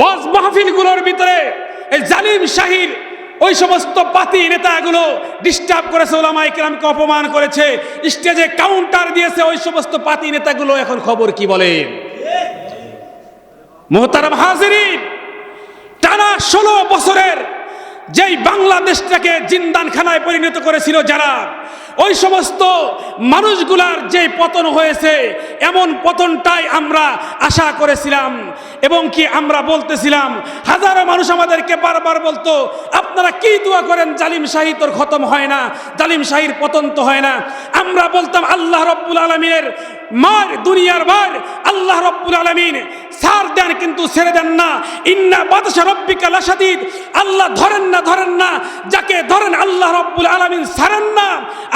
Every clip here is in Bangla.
ওয়াজ মাহফিলগুলোর ভিতরে এই জালিম শাহির ওই সমস্ত পাতি নেতাগুলো ডিস্টার্ব করেছে ওলামা ইকরামকে অপমান করেছে স্টেজে কাউন্টার দিয়েছে, ওই সমস্ত পাতি নেতাগুলো এখন খবর কি বলে? মোহতারাম হাজিরিন, টানা ষোলো বছরের যেই বাংলাদেশটাকে জিন্দানখানায় পরিণত করেছিল যারা ওই সমস্ত মানুষগুলার যে পতন হয়েছে, এমন পতনটাই আমরা আশা করেছিলাম এবং কি আমরা বলতেছিলাম, হাজারো মানুষ আমাদেরকে বারবার বলতো, আপনারা কি দোয়া করেন, জালিম শাহী তোর খতম হয় না, জালিম শাহীর পতন তো হয় না। আমরা বলতাম, আল্লাহ রব্বুল আলমিনের মার, দুনিয়ার মার, আল্লাহ রব্বুল আলমিন ছাড় দেন কিন্তু ছেড়ে দেন না। ইন্না বাদশা রব্বিকা লাসাদিদ আল্লাহ ধরেন না ধরেন না। যাকে ধরেন আল্লাহ রব্বুল আলমিন ছাড়েন না।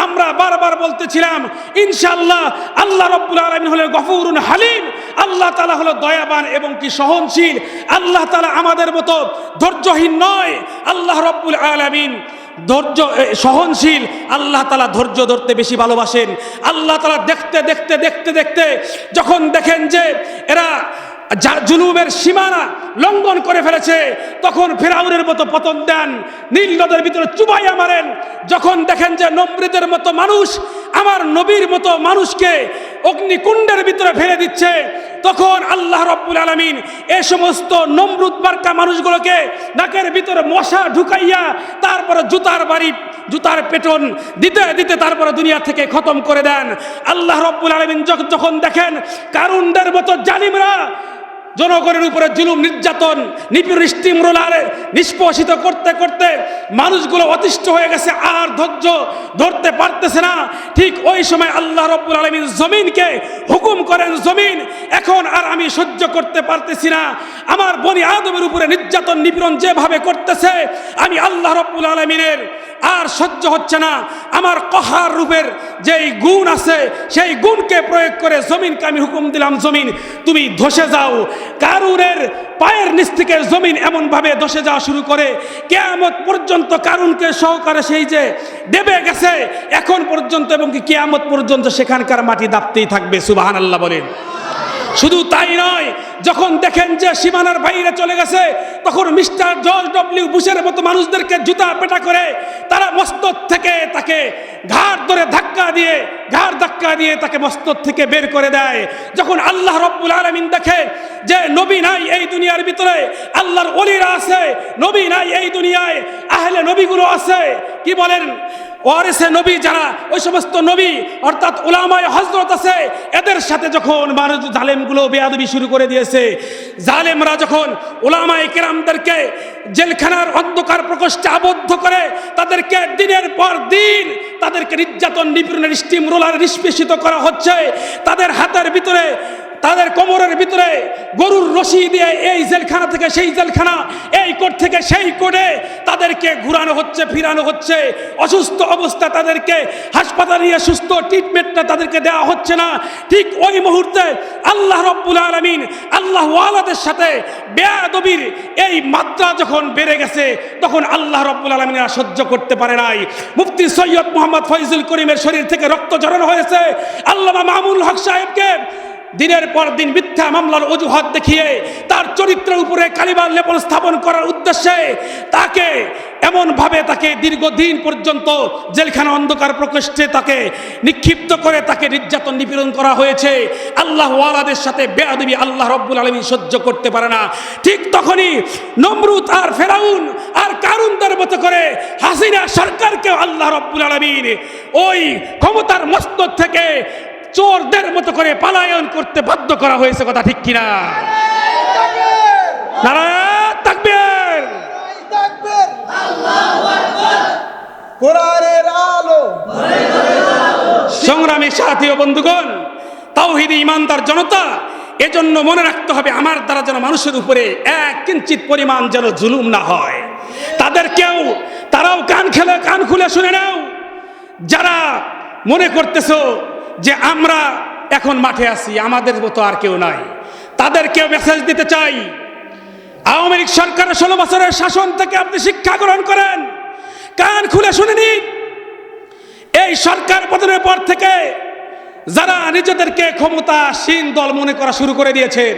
আমরা বারবার বলতেছিলাম, ইনশাআল্লাহ আল্লাহ রব্বুল আলমিন হলেন গফুরুন হালিম। আল্লাহ তালা হলো দয়াবান এবং কি সহনশীল। আল্লাহ তালা আমাদের মতো ধৈর্যহীন নয়। আল্লাহ রব্বুল আলমিন ধৈর্য সহনশীল। আল্লাহ তালা ধৈর্য ধরতে বেশি ভালোবাসেন। আল্লাহ তালা দেখতে দেখতে দেখতে দেখতে যখন দেখেন যে এরা জুলুমের সীমানা লঙ্ঘন করে ফেলেছে, তখন ফেরাউনের মতো পতন দেন, নীল নদের ভিতরে চুবাইয়া মারেন। যখন দেখেন যে নম্রিদের মতো মানুষ, আমার নবীর মতো মানুষকে অগ্নিকুণ্ডের ভিতরে ফেলে দিচ্ছে, তখন আল্লাহ রব্বুল আলমিন এ সমস্ত নমরুদ বার্কা মানুষগুলোকে নাকের ভিতরে মশা ঢুকাইয়া তারপরে জুতার বাড়ি, জুতার পেটন দিতে দিতে তারপরে দুনিয়া থেকে খতম করে দেন। আল্লাহ রব্বুল আলমিন যখন দেখেন কারুনদের মতো জালিমরা জনগণের উপরে জুলুম, নির্যাতন নিপীড় স্টিমরোলারে নিষ্পোষিত করতে করতে মানুষগুলো অতিষ্ঠ হয়ে গেছে, আর ধৈর্য ধরতে পারতেছে না। ঠিক ওই সময় আল্লাহ রব্বুল আলমিন জমিনকে হুকুম করেন, জমিন এখন আর আমি সহ্য করতে পারতেছি না। আমার বনি আদমের উপরে নির্যাতন, নিপীড়ন যেভাবে করতেছে, আমি আল্লাহ রব্বুল আলমিনের আর সহ্য হচ্ছে না। আমার কহার রূপের যেই গুণ আছে, সেই গুণকে প্রয়োগ করে জমিনকে আমি হুকুম দিলাম, জমিন, তুমি ধসে যাও। কারুনের পায়ের নিচ থেকে জমিন এমনভাবে ধসে যাওয়া শুরু করে। কেয়ামত পর্যন্ত কারুনকে সহকারে সেই যে দেবে গেছে, এখন পর্যন্ত এবং কি কেয়ামত পর্যন্ত সেখানকার মাটি দাপতেই থাকবে সুবাহান আল্লাহ বলেন। শুধু তাই নয়, যখন দেখেন যে সীমানার বাইরে চলে গেছে, তখন মিস্টার জর্জ ডব্লিউ বুশের মতো মানুষদেরকে জুতা পেটা করে তারা মস্তক থেকে তাকে ঘাড় ধরে ধাক্কা দিয়ে, ঘাড় ধাক্কা দিয়ে তাকে মস্তক থেকে বের করে দেয়। যখন আল্লাহ রব্বুল আলমিন দেখে যে নবী নাই এই দুনিয়ার ভিতরে, আল্লাহর অলিরা আছে, নবী নাই এই দুনিয়ায়, আহলে নবীগুলো আছে, কি বলেন? ওয়ারিসে নবী যারা, ওই সমস্ত নবী, অর্থাৎ ওলামায় হজরত আছে, এদের সাথে যখন মানুষ জালেমগুলো বেয়াদবি শুরু করে দিয়েছে, জালেমরা যখন ওলামায় কেরামদেরকে জেলখানার অন্ধকার প্রকোষ্ঠে আবদ্ধ করে, তাদেরকে দিনের পর দিন তাদেরকে নির্যাতন, নিপীড়নের স্টিম রোলার নিষ্পেষিত করা হচ্ছে, তাদের হাতের ভিতরে তাদের কোমরের ভিতরে গরুর রশি দিয়ে এই জেলখানা থেকে সেই জেলখানা, এই কোর্ট থেকে সেই কোর্টে তাদেরকে ঘুরানো হচ্ছে, ফিরানো হচ্ছে। অসুস্থ অবস্থা তাদেরকে, হাসপাতালে নিয়ে সুস্থ ট্রিটমেন্টটা তাদেরকে দেওয়া হচ্ছে না। ঠিক ওই মুহূর্তে আল্লাহ রব্বুল আলমিন আল্লাহ ওয়ালাদের সাথে বেয়াদবির এই মাত্রা যখন বেড়ে গেছে, তখন আল্লাহ রব্বুল আলমিন আর সহ্য করতে পারে নাই। মুফতি সৈয়দ মোহাম্মদ ফৈজুল করিমের শরীর থেকে রক্ত ঝরানো হয়েছে। আল্লামা মামুল হক সাহেবকে দিনের পর দিন মিথ্যা মামলার অজুহাত দেখিয়ে তার চরিত্রের উপরে কালিবার লেপন স্থাপন করার উদ্দেশ্যে তাকে এমনভাবে তাকে দীর্ঘদিন পর্যন্ত জেলখানা অন্ধকার প্রকোষ্ঠে তাকে নিক্ষিপ্ত করে তাকে নির্যাতন নিপীড়ন করা হয়েছে। আল্লাহ ওয়ালাদের সাথে বেয়াদবি আল্লাহ রব্বুল আলমী সহ্য করতে পারে না। ঠিক তখনই নমরুদ আর ফেরাউন আর কারুনদের মতো করে হাসিনা সরকারকে আল্লাহ রব্বুল আলমিন ওই ক্ষমতার মস্তক থেকে চোরদের মতো করে পালায়ন করতে বাধ্য করা হয়েছে কথা ঠিক কিনা? নারায়ণ তাকবীর! কোরআনের আলো। সংগ্রামী সাথী ও বন্ধুগণ তাওহিদি ইমানদার জনতা এজন্য মনে রাখতে হবে আমার দ্বারা যেন মানুষের উপরে এক কিঞ্চিত পরিমাণ যেন জুলুম না হয়। তাদের কেউ তারাও কান খেলে কান খুলে শুনে নাও। যারা মনে করতেছো যে আমরা এখন মাঠে আছি, আমাদের মতো আর কেউ নাই। তাদেরকেও মেসেজ দিতে চাই। আওয়ামী লীগ সরকারের ষোলো বছরের শাসন থেকে আপনি শিক্ষা গ্রহণ করেন। কান খুলে শুনে নিন। এই সরকার পতনের পর থেকে যারা নিজেদেরকে ক্ষমতাসীন দল মনে করা শুরু করে দিয়েছেন,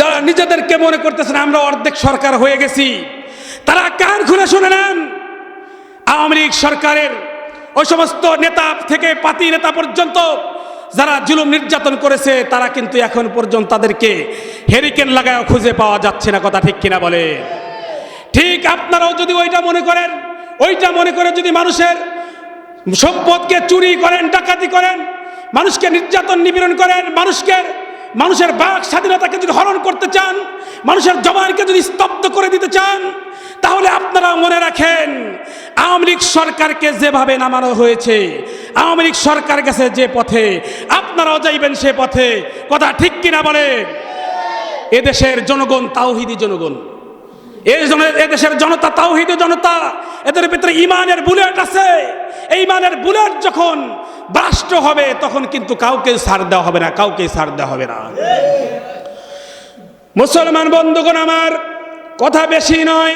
যারা নিজেদেরকে মনে করতেছেন আমরা অর্ধেক সরকার হয়ে গেছি, তারা কান খুলে শুনে নেন। আওয়ামী লীগ সরকারের ওই সমস্ত নেতা থেকে পাতি নেতা পর্যন্ত যারা জুলুম নির্যাতন করেছে, তারা কিন্তু এখন পর্যন্ত তাদেরকে হেরিকেন লাগায় খুঁজে পাওয়া যাচ্ছে না, কথা ঠিক কিনা বলে? ঠিক আপনারাও যদি ওইটা মনে করেন, ওইটা মনে করে যদি মানুষের সম্পদকে চুরি করেন, ডাকাতি করেন, মানুষকে নির্যাতন নিপীড়ন করেন, মানুষকে, মানুষের বাক স্বাধীনতাকে যদি হরণ করতে চান, মানুষের জবানকে যদি স্তব্ধ করে দিতে চান তাহলে আপনারা মনে রাখেন, আওয়ামী লীগ সরকারকে যেভাবে নামানো হয়েছে, আওয়ামী লীগ সরকার গেছে যে পথে, আপনারাও যাইবেন সে পথে। কথা ঠিক কিনা বলেন এদেশের জনগণ তাওহিদি জনগণ। এই এদেশের জনতা তাওহিদি জনতা। এদের ভিতরে ইমানের বুলেট আছে। এই ইমানের বুলেট যখন বাষ্ট হবে, তখন কিন্তু কাউকে ছাড় দেওয়া হবে না, কাউকে ছাড় দেওয়া হবে না। মুসলমান বন্ধুগণ আমার, কথা বেশি নয়।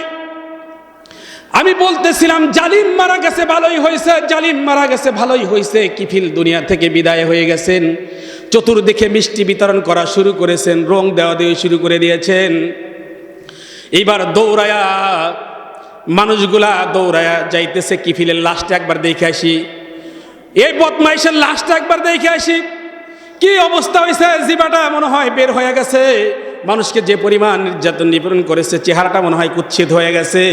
আমি বলতেছিলাম, জালিম মারা গেছে, ভালোই হয়েছে। জালিম মারা গেছে, ভালোই হয়েছে। কিফিল দুনিয়া থেকে বিদায় হয়ে গেছেন। চতুর্দিকে মিষ্টি বিতরণ করা শুরু করেছেন, রং দেওয়া দিয়ে শুরু করে দিয়েছেন। এইবার দৌড়ায়া, মানুষগুলা দৌড়ায়া যাইতেছে কিফিলের লাশটা একবার দেখে আসি। এই বদমাইশের লাশটা একবার দেখে আসি। কি অবস্থা হয়েছে জিবাটা মনে হয় বের হয়ে গেছে। মানুষকে যে পরিমাণ নির্যাতন নিপীড়ন করেছে, চেহারাটা মনে হয় কুচ্ছিত হয়ে গেছে।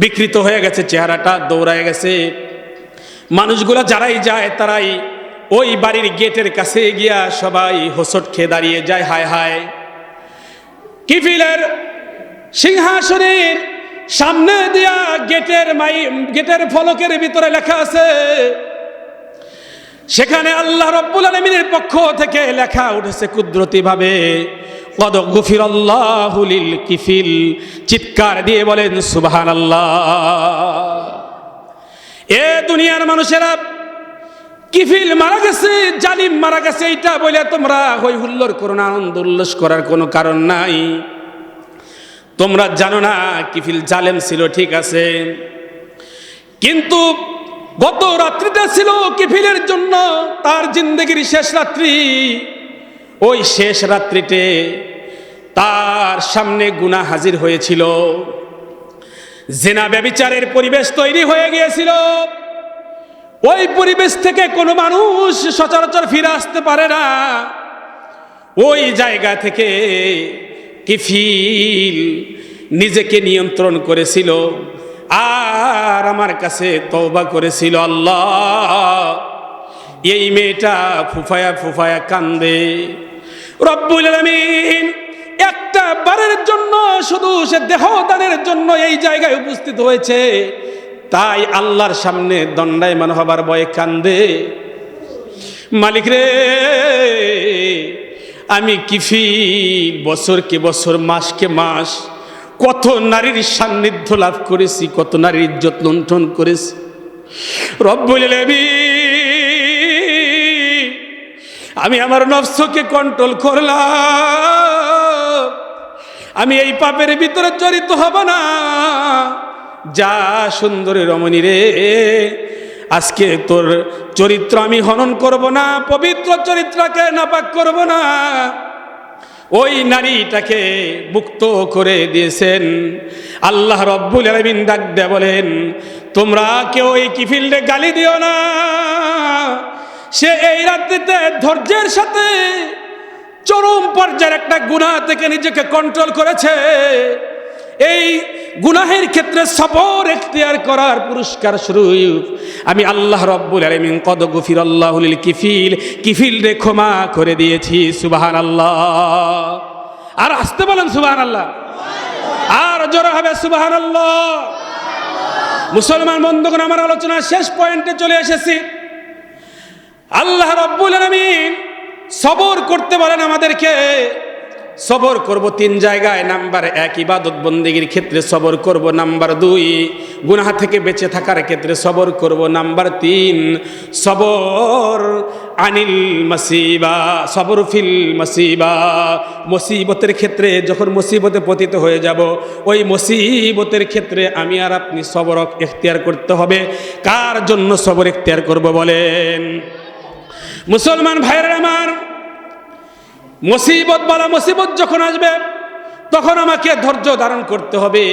বিকৃত হয়ে গেছে, চেহারাটা দৌড়ায় গেছে। মানুষগুলো যারাই যায়, তারাই ওই বাড়ির গেটের কাছে গিয়া সবাই হোসট খেয়ে দাঁড়িয়ে যায়, হায় হায়। কিফিলের সিংহাসনের সামনে দিয়া গেটের মাই, গেটের ফলকের ভিতরে লেখা আছে, সেখানে আল্লাহ রব্বুল আলমিনের পক্ষ থেকে লেখা উঠেছে কুদরতি ভাবে কিফিল। চিৎকার দিয়ে বলেন সুবাহান এ দুনিয়ার মানুষেরা কিফিল মারা গেছে, জালিম মারা গেছে, এইটা বলে তোমরা হই হুল্লোর করো না, আনন্দ উল্লাস করার কোনো কারণ নাই। তোমরা জানো না, কিফিল জালেম ছিল, ঠিক আছে। কিন্তু গত রাত্রিটা ছিল কিফিলের জন্য, তার জিন্দগির শেষ রাত্রি। ওই শেষ রাত্রিতে তার সামনে গুণা হাজির হয়েছিল। জেনা ব্যবিচারের পরিবেশ তৈরি হয়ে গিয়েছিল। ওই পরিবেশ থেকে কোনো মানুষ সচরাচর ফিরে আসতে পারে না। ওই জায়গা থেকে কিফিল নিজেকে নিয়ন্ত্রণ করেছিল আর আমার কাছে তওবা করেছিল, আল্লাহ, এই মেয়েটা ফুফায়া ফুফায়া কান্দে। রব্বুল আলামিন একটা বারের জন্য শুধু সে দেহদানের জন্য এই জায়গায় উপস্থিত হয়েছে। তাই আল্লাহর সামনে দণ্ডায়মান হবার ভয়ে কান্দে। মালিক রে, আমি কিফি বছরকে বছর মাসকে মাস কত নারীর সান্নিধ্য লাভ করেছি, কত নারীর ইজ্জত লুণ্ঠন করেছি। রব্বুল আলামিন আমি আমার নফসকে কন্ট্রোল করলাম। আমি এই পাপের ভিতরে জড়িত হব না। যা সুন্দরী রমণী রে, আজকে তোর চরিত্র আমি হনন করব না, পবিত্র চরিত্রকে নাপাক করব না। ওই নারীটাকে মুক্ত করে দিয়েছেন। আল্লাহ রব্বুল আলমিন ডাক দেয়া বলেন, তোমরা কেউ এই কিফিল্ডে গালি দিও না। সে এই রাত্রিতে ধৈর্যের সাথে চরম পর্যায়ের একটা গুণা থেকে নিজেকে কন্ট্রোল করেছে। এই গুনাহের ক্ষেত্রে সবর এখতিয়ার করার পুরস্কার স্বরূপ। আমি আল্লাহ রব্বুল আলমিন কদ গফির আল্লাহুল কিফিল কিফিল রে ক্ষমা করে দিয়েছি সুবাহান আল্লাহ আর আসতে বলেন সুবাহান আল্লাহ আর জোরে হবে সুবাহান আল্লাহ মুসলমান বন্ধুগণ, আমার আলোচনা শেষ পয়েন্টে চলে এসেছি। আল্লাহ রব্বুল আলমিন সবর করতে বলেন আমাদেরকে। সবর করব তিন জায়গায়। নাম্বার এক, ইবাদত বন্দেগীর ক্ষেত্রে সবর করব। নাম্বার দুই, গুনাহা থেকে বেঁচে থাকার ক্ষেত্রে সবর করব। নাম্বার তিন, সবর আনিল মাসিবা, সবর ফিল মাসিবা। মুসিবতের ক্ষেত্রে যখন মুসিবতে পতিত হয়ে যাব, ওই মুসিবতের ক্ষেত্রে আমি আর আপনি সবর এখতিয়ার করতে হবে। কার জন্য সবর এখতিয়ার করব বলেন? মুসলমান ভাইয়ের আমার, মুসিবত বালা মুসিবত যখন আসবে, তখন আমাকে ধৈর্য ধারণ করতে হবে।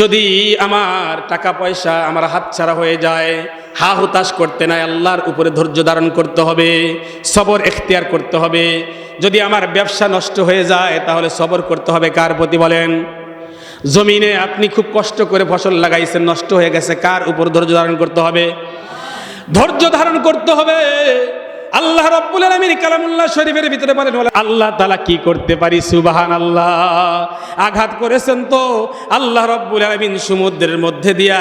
যদি আমার টাকা পয়সা আমার হাতছাড়া হয়ে যায়, হা হুতাশ করতে নাই, আল্লাহর উপরে ধৈর্য ধারণ করতে হবে, সবর এখতিয়ার করতে হবে। যদি আমার ব্যবসা নষ্ট হয়ে যায়, তাহলে সবর করতে হবে, কার প্রতি বলেন? জমিনে আপনি খুব কষ্ট করে ফসল লাগাইছেন, নষ্ট হয়ে গেছে, কার উপর ধৈর্য ধারণ করতে হবে? ধৈর্য ধারণ করতে হবে। আল্লাহ রব্বুল আলামিন কালামুল্লাহ শরীফের ভিতরে বলেন বলে, আল্লাহ তালা কি করতে পারি? সুবাহান আল্লাহ আঘাত করেছেন তো আল্লাহ রব্বুল আলামিন সমুদ্রের মধ্যে দিয়া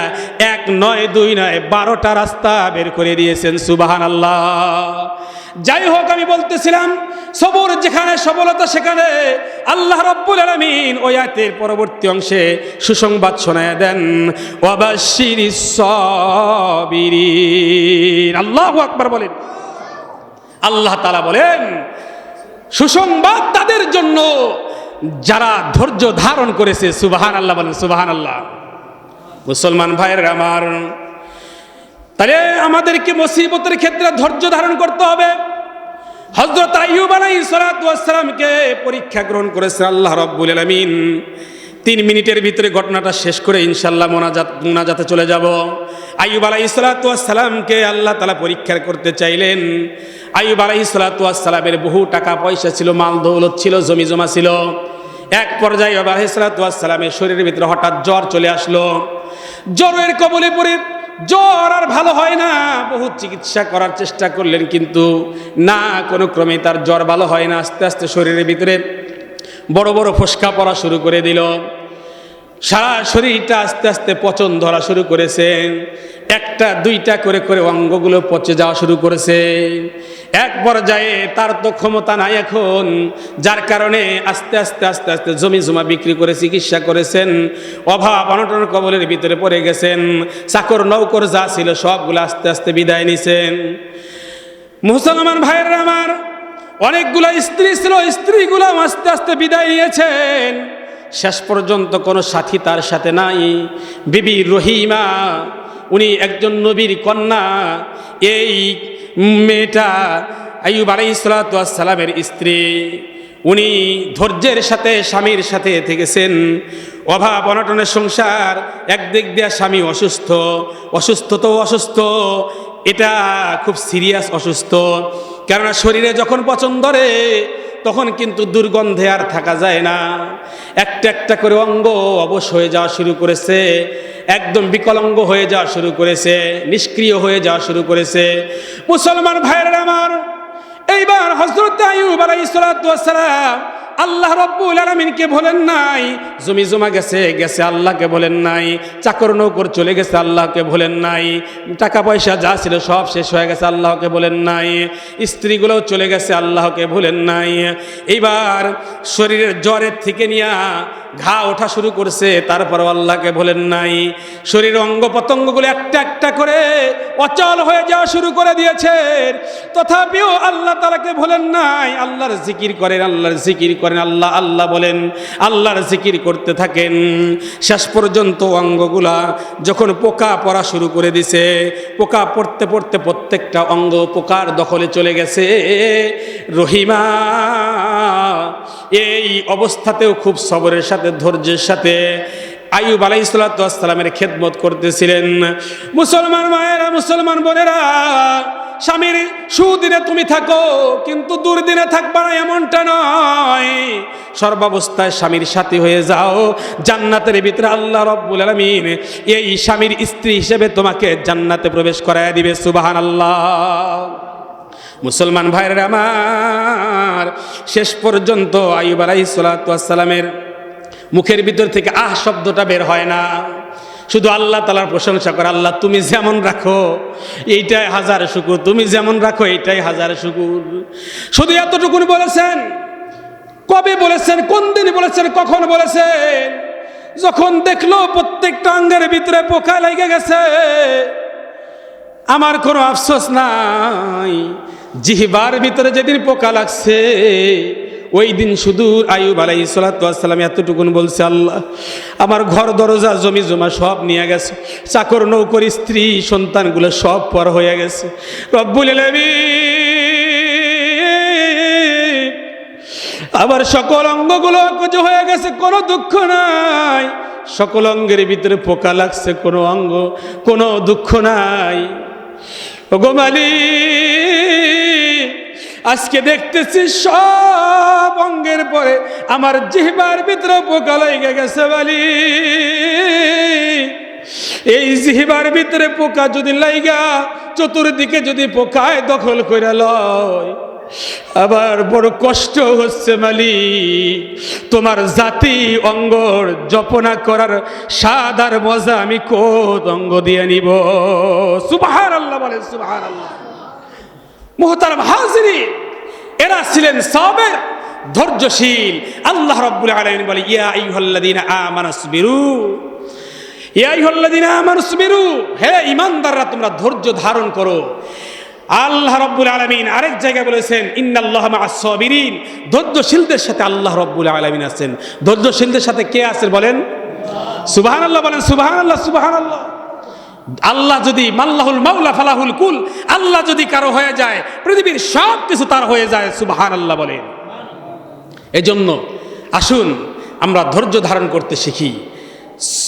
এক নয় দুই নয় বারোটা রাস্তা বের করে দিয়েছেন সুবাহান আল্লাহ যাই হোক আমি বলতেছিলাম সবর যেখানে, সবলতা সেখানে। আল্লাহ রব্বুল আলামিন ওই আয়াতের পরবর্তী অংশে সুসংবাদ শোনায় দেন আল্লাহু আকবার বলেন। আল্লাহ তালা বলেন, সুসংবাদ তাদের জন্য যারা ধৈর্য ধারণ করেছে সুবাহান আল্লাহ বলেন সুবাহান আল্লাহ মুসলমান ভাইয়ের আমার, তাহলে আমাদেরকে মুসিবতের ক্ষেত্রে ধৈর্য ধারণ করতে হবে। হজরত আইয়ুব আলাই সালাতামকে পরীক্ষা গ্রহণ করেছেন আল্লাহ রব্বুল আলমিন। তিন মিনিটের ভিতরে ঘটনাটা শেষ করে ইনশাল্লাহ মোনাজাত, মোনাজাতে চলে যাব। আইয়ুব আলাই সালাতামকে আল্লাহ তালা পরীক্ষা করতে চাইলেন। আইয়ুব আলাই সালাতামের বহু টাকা পয়সা ছিল, মাল দৌলত ছিল, জমি জমা ছিল। এক পর্যায়ে আলাহি সালাতামের শরীরের ভিতরে হঠাৎ জ্বর চলে আসলো। জ্বরের কবলে পড়ে জ্বর আর ভালো হয় না। বহু চিকিৎসা করার চেষ্টা করলেন কিন্তু না, কোনো ক্রমে তার জ্বর ভালো হয় না। আস্তে আস্তে শরীরের ভিতরে বড় বড় ফোসকা পড়া শুরু করে দিল। সারা শরীরটা আস্তে আস্তে পচন ধরা শুরু করেছে। একটা, দুইটা করে করে অঙ্গগুলো পচে যাওয়া শুরু করেছে। এক পর্যায়ে তার তো ক্ষমতা নাই এখন, যার কারণে আস্তে আস্তে আস্তে আস্তে জমি জমা বিক্রি করে চিকিৎসা করেছেন, অভাব অনটন কবলের ভিতরে পড়ে গেছেন, চাকর নৌকর যা ছিল সবগুলো আস্তে আস্তে বিদায় নিছেন। মুসলমান ভাইয়ের আমার, অনেকগুলো স্ত্রী ছিল, স্ত্রীগুলো আস্তে আস্তে বিদায় নিয়েছেন। শেষ পর্যন্ত কোনো সাথী তার সাথে নাই। বিবি রহিমা, উনি একজন নবীর কন্যা, এই মেয়েটা আইব আলাই সালামের স্ত্রী। উনি ধৈর্যের সাথে, স্বামীর সাথে থেকেছেন। অভাব, অনটনের সংসার, একদিক দিয়ে স্বামী অসুস্থ অসুস্থ তো অসুস্থ, এটা খুব সিরিয়াস অসুস্থ। কেননা শরীরে যখন পচন ধরে তখন কিন্তু দুর্গন্ধে আর থাকা যায় না। একটা একটা করে অঙ্গ অবশ হয়ে যাওয়া শুরু করেছে, একদম বিকলঙ্গ হয়ে যাওয়া শুরু করেছে, নিষ্ক্রিয় হয়ে যাওয়া শুরু করেছে। মুসলমান ভাইয়ের আমার, এইবার হজরত আয়ুব আলাইসালাম সালাম আল্লাহ রব্বুল আলমিনকে বলেন নাই, জমি জমা গেছে গেছে আল্লাহকে বলেন নাই, চাকর নৌকর চলে গেছে আল্লাহকে বলেন নাই, টাকা পয়সা যা ছিল সব শেষ হয়ে গেছে আল্লাহকে বলেন নাই, স্ত্রীগুলোও চলে গেছে আল্লাহকে বলেন নাই। এইবার শরীরের জ্বরের থেকে নিয়া ঘা ওঠা শুরু করছে, তারপরও আল্লাহকে বলেন নাই। শরীর অঙ্গ প্রত্যঙ্গগুলো একটা একটা করে অচল হয়ে যাওয়া শুরু করে দিয়েছে তথাপিও আল্লাহ তালাকে বলেন নাই, আল্লাহর জিকির করেন, আল্লাহর জিকির করেন, আল্লাহ আল্লাহ বলেন, আল্লাহর জিকির করতে থাকেন। শেষ পর্যন্ত অঙ্গগুলা যখন পোকা পড়া শুরু করে দিছে, পোকা পড়তে পড়তে প্রত্যেকটা অঙ্গ পোকার দখলে চলে গেছে। রহিমা এই অবস্থাতেও খুব সবরের সাথে, ধৈর্যের সাথে আয়ুব আলাইসালামের খেদমত করতেছিলেন। মুসলমান মায়েরা, মুসলমান বোনেরা, স্বামীর সুদিনে তুমি থাকো, কিন্তু দুর্দিনে থাকবা না এমনটা নয়। সর্বাবস্থায় স্বামীর সাথী হয়ে যাও। জান্নাতের ভিতরে আল্লাহ রব্বুল আলমিন এই স্বামীর স্ত্রী হিসেবে তোমাকে জান্নাতে প্রবেশ করায় দিবে সুবাহান আল্লাহ মুসলমান ভাইয়ের আমার, শেষ পর্যন্ত আইব আলাইসালামের মুখের ভিতর থেকে আহ শব্দটা বের হয় না। শুধু আল্লাহ তালার প্রশংসা করে, আল্লাহ তুমি যেমন রাখো, এইটাই হাজার শুকুর, তুমি যেমন রাখো, এইটাই হাজার শুকুর। শুধু এতটুকুন বলেছেন, কবে বলেছেন, কোন দিন বলেছেন, কখন বলেছেন? যখন দেখল প্রত্যেকটা অঙ্গের ভিতরে পোকা লেগে গেছে, আমার কোনো আফসোস নাই। জিহবার ভিতরে যেদিন পোকা লাগছে, ওই দিন শুধু আয়ুব আলাই সালাতাম এতটুকুন বলছে, আল্লাহ, আমার ঘর, দরজা, জমি, জমা সব নিয়ে গেছে। চাকর, নৌকর, স্ত্রী, সন্তানগুলো সব পর হয়ে গেছে। রব্বুল আবার সকল অঙ্গগুলো অকজ হয়ে গেছে, কোনো দুঃখ নাই। সকল অঙ্গের ভিতরে পোকা লাগছে, কোনো অঙ্গ, কোনো দুঃখ নাই। মালিক আজকে দেখতেছি সব অঙ্গের পরে আমার জিহবার ভিতরে পোকা লেগে গেছে বালি। এই জিহবার ভিতরে পোকা যদি লাইগা, চতুর্দিকে যদি পোকায় দখল করে লয়, আবার বড় কষ্ট হচ্ছে মালি তোমার জাতি অঙ্গর জপনা করার স্বাদ আর মজা আমি কোদ অঙ্গ দিয়ে নিব। সুবাহার আল্লাহ বলে সুবাহার আল্লাহ মোহতারাম হাজিরি এরা ছিলেন সাবের ধৈর্যশীল। আল্লাহ রব্বুল আলামিন বলে, ইয়া আইয়ুহাল্লাযীনা আমানাসবিরু ইয়া আইয়ুহাল্লাযীনা আমানাসবিরু হে ঈমানদাররা, তোমরা ধৈর্য ধারণ করো। আল্লাহ রব্বুল আলামিন আরেক জায়গায় বলেছেন, ইন্নাল্লাহ মাআস সাবিরিন। ধৈর্যশীলদের সাথে আল্লাহ রব্বুল আলামিন আছেন। ধৈর্যশীলদের সাথে কে আছেন বলেন? সুবহানাল্লাহ বলেন, সুবহানাল্লাহ সুবহানাল্লাহ। আল্লাহ যদি মাল্লাহুল মাওলা ফালাহুল কুল, আল্লাহ যদি কারও হয়ে যায়, পৃথিবীর সব কিছু তার হয়ে যায় সুবাহান আল্লাহ বলেন। এজন্য আসুন আমরা ধৈর্য ধারণ করতে শিখি।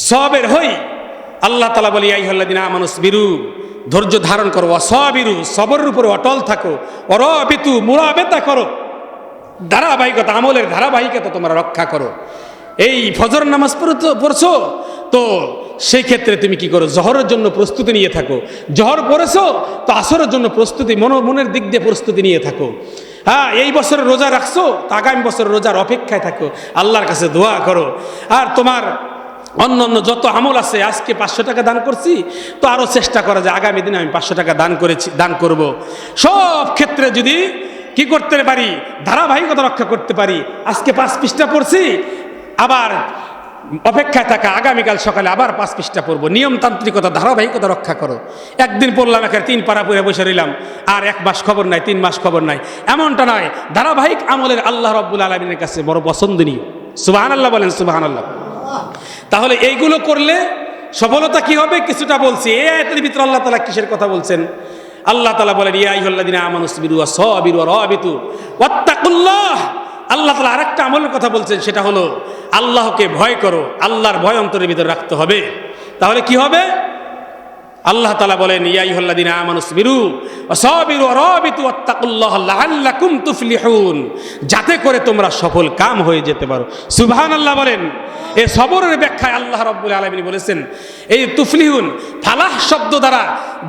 সবের হই আল্লাহ তালা বলি আইহল্লাদিন মানুষ বিরু ধৈর্য ধারণ করো। অসবিরু সবরের উপরে অটল থাকো। অরবিতু মুরাবেতা করো। ধারাবাহিকতা, আমলের ধারাবাহিকতা তোমরা রক্ষা করো। এই ফজর নামাজ পড়ছো? তো সেই ক্ষেত্রে তুমি কি করো? জহরের জন্য প্রস্তুতি নিয়ে থাকো। জহর পড়েছো, তো আসরের জন্য প্রস্তুতি, মন মনের দিক দিয়ে প্রস্তুতি নিয়ে থাকো। হ্যাঁ এই বছর রোজা রাখছো, তো আগামী বছর রোজার অপেক্ষায় থাকো। আল্লাহর কাছে দোয়া করো। আর তোমার অন্য অন্য যত আমল আছে, আজকে পাঁচশো টাকা দান করছি, তো আরও চেষ্টা করা যায় আগামী দিনে আমি পাঁচশো টাকা দান করেছি, দান করব। সব ক্ষেত্রে যদি কি করতে পারি, ধারাবাহিকতা রক্ষা করতে পারি, আজকে পাঁচ পৃষ্ঠা পড়ছি আবার অপেক্ষায় থাকা আগামীকাল সকালে আবার পাঁচ পৃষ্ঠা পড়ব। নিয়মতান্ত্রিকতা, ধারাবাহিকতা রক্ষা করো। একদিন পড়লাম, একের তিন পাড়া পরে বসে রইলাম। আর এক মাস খবর নাই, তিন মাস খবর নাই। এমনটা নয়, ধারাবাহিক আমলের আল্লাহ রব্বুল আলমিনের কাছে বড় পছন্দনীয়। সুবাহান আল্লাহ বলেন সুবাহান আল্লাহ তাহলে এইগুলো করলে সফলতা কি হবে? কিছুটা বলছি। এ আয়াতের ভিতরে আল্লাহ তালা কিসের কথা বলছেন? আল্লাহ তালা বলেন, ইয়া ইহল্লাদিনা আমানুসবিরু সবিরু রবিতু, ওয়াত্তাকুল্লাহ। আল্লাহ তালা আরেকটা আমলের কথা বলছেন, সেটা হলো আল্লাহকে ভয় করো, আল্লাহর ভয় অন্তরের ভিতরে রাখতে হবে। তাহলে কি হবে? আল্লাহ তালা বলেন ইয়াইহল্লাদিন আমানুস বিরু সবিরু রবিতু আত্তাকুল্লাহ লাআল্লাকুম তুফলিহুন। যাতে করে তোমরা সফল কাম হয়ে যেতে পারো। সুবহান আল্লাহ বলেন এই সবরের ব্যাখ্যায় আল্লাহ রব্বুল আলমিন বলেছেন, এই তুফলিহুন, ফালাহ শব্দ দ্বারা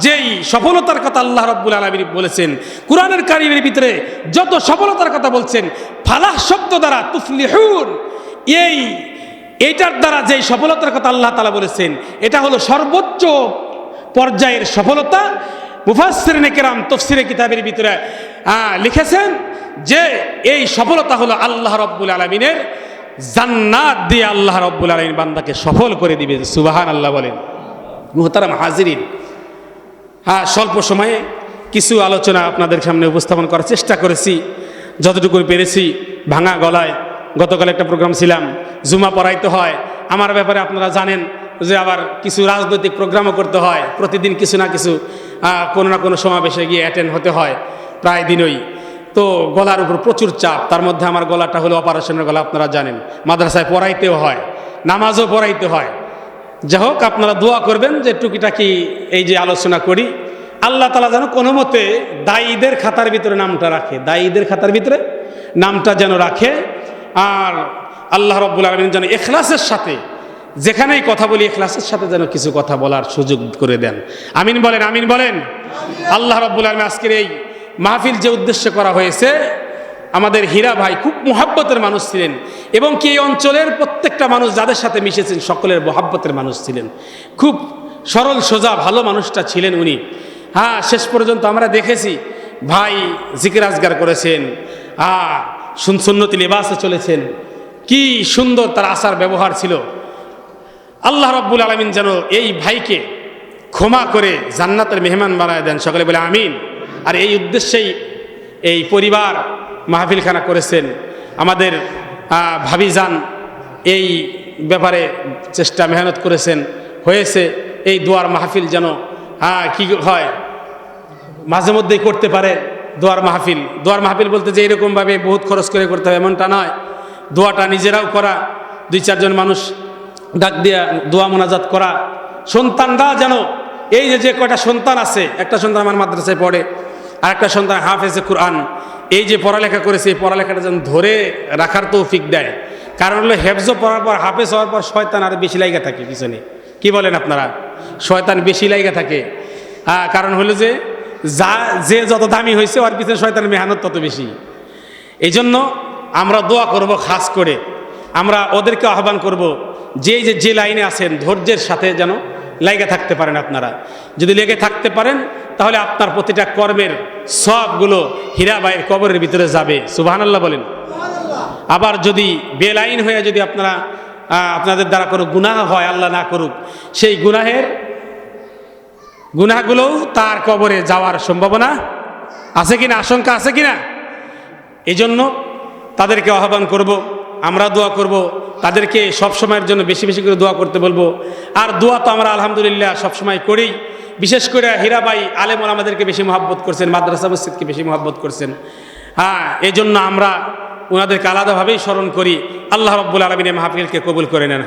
যেই সফলতার কথা আল্লাহ রব্বুল আলমিন বলেছেন, কোরআনের কারিমের ভিতরে যত সফলতার কথা বলছেন, ফালাহ শব্দ দ্বারা তুফলিহুন। এই এইটার দ্বারা যেই সফলতার কথা আল্লাহ তালা বলেছেন, এটা হলো সর্বোচ্চ পর্যায়ের সফলতা। মুফাসির নেকেরাম তফসিরে কিতাবের ভিতরে লিখেছেন যে এই সফলতা হলো আল্লাহ রব্বুল আলমিনের জান্নাত দিয়ে আল্লাহ রব্বুল আলমিন বান্দাকে সফল করে দিবে সুবাহান আল্লাহ বলেন। মুহতারাম হাজিরিন হ্যাঁ স্বল্প সময়ে কিছু আলোচনা আপনাদের সামনে উপস্থাপন করার চেষ্টা করেছি যতটুকু পেরেছি, ভাঙা গলায়। গতকাল একটা প্রোগ্রাম ছিলাম, জুমা পড়াইতে হয়। আমার ব্যাপারে আপনারা জানেন যে আবার কিছু রাজনৈতিক প্রোগ্রামও করতে হয়। প্রতিদিন কিছু না কিছু কোনো না কোনো সমাবেশে গিয়ে অ্যাটেন্ড হতে হয় প্রায় দিনই। তো গলার উপর প্রচুর চাপ, তার মধ্যে আমার গলাটা হলো অপারেশনের গলা, আপনারা জানেন। মাদ্রাসায় পড়াইতেও হয়, নামাজও পড়াইতে হয়। যাই হোক, আপনারা দোয়া করবেন যে টুকিটাকি এই যে আলোচনা করি। আল্লাহ তালা যেন কোনো মতে দায়ীদের খাতার ভিতরে নামটা রাখে। দায়ীদের খাতার ভিতরে নামটা যেন রাখে। আর আল্লাহ রব্বুল আলমিন যেন এখলাসের সাথে, যেখানেই কথা বলি এখলাসের সাথে যেন কিছু কথা বলার সুযোগ করে দেন। আমিন বলেন আমিন বলেন। আল্লাহ রব্বুল আলমিন আজকের এই মাহফিল যে উদ্দেশ্য করা হয়েছে, আমাদের হীরা ভাই খুব মোহাব্বতের মানুষ ছিলেন এবং কি এই অঞ্চলের প্রত্যেকটা মানুষ যাদের সাথে মিশেছেন, সকলের মোহাব্বতের মানুষ ছিলেন। খুব সরল, সোজা, ভালো মানুষটা ছিলেন উনি। হ্যাঁ শেষ পর্যন্ত আমরা দেখেছি, ভাই জিকির আজগার করেছেন। হ্যাঁ সুন- সুন্নতি লেবাসে চলেছেন। কি সুন্দর তার আসার ব্যবহার ছিল। আল্লাহ রব্বুল আলমিন যেন এই ভাইকে ক্ষমা করে জান্নাতের মেহমান বানায় দেন। সকলে বলে আমিন। আর এই উদ্দেশ্যেই এই পরিবার মাহফিলখানা করেছেন। আমাদের আহ, ভাবিজান এই ব্যাপারে চেষ্টা মেহনত করেছেন। হয়েছে এই দুয়ার মাহফিল যেন হ্যাঁ কী হয় মাঝে মধ্যেই করতে পারে। দোয়ার মাহফিল। দোয়ার মাহফিল বলতে যে এরকমভাবে বহুত খরচ করে করতে হবে এমনটা নয়। দোয়াটা নিজেরাও করা, দুই চারজন মানুষ ডাক দিয়া দোয়া মোনাজাত করা। সন্তানরা যেন এই যে যে কয়টা সন্তান আছে, একটা সন্তান আমার মাদ্রাসায় পড়ে আর একটা সন্তান হাফেজে কোরআন, এই যে পড়ালেখা করেছে এই পড়ালেখাটা যেন ধরে রাখার তৌফিক দেয়। কারণ হলো হেফজো পড়ার পর, হাফেজ হওয়ার পর শয়তান আর বেশি লাইগা থাকে পিছনে। কি বলেন আপনারা? শয়তান বেশি লাইগা থাকে। কারণ হলো যে যা, যে যত দামি হয়েছে, ওর পিছনে শয়তানের মেহনত তত বেশি। এই জন্য আমরা দোয়া করব খাস করে। আমরা ওদেরকে আহ্বান করব যে যে যে লাইনে আছেন, ধৈর্যের সাথে যেন লেগে থাকতে পারেন আপনারা। যদি লেগে থাকতে পারেন, তাহলে আপনার প্রতিটা কর্মের সবগুলো হীরা হীরাবাইয়ের কবরের ভিতরে যাবে। সুবহানাল্লাহ বলেন। আবার যদি বেলাইন হয়ে যদি আপনারা আপনাদের দ্বারা কোনো গুনাহ হয়, আল্লাহ না করুক, সেই গুনাহের গুনাহগুলোও তার কবরে যাওয়ার সম্ভাবনা আছে কিনা, আশঙ্কা আছে কিনা? এই জন্য তাদেরকে আহ্বান করব, আমরা দোয়া করব, তাদেরকে সব সময়ের জন্য বেশি বেশি করে দোয়া করতে বলব। আর দোয়া তো আমরা আলহামদুলিল্লাহ সবসময় করি। বিশেষ করে হীরাবাই আলেমন আমাদেরকে বেশি মহাব্বত করছেন, মাদ্রাসা মসজিদকে বেশি মহাব্বত করছেন। হ্যাঁ এই জন্য আমরা ওনাদেরকে আলাদাভাবেই স্মরণ করি। আল্লাহ রব্বুল আলমিনের মাহফিলকে কবুল করে নেন।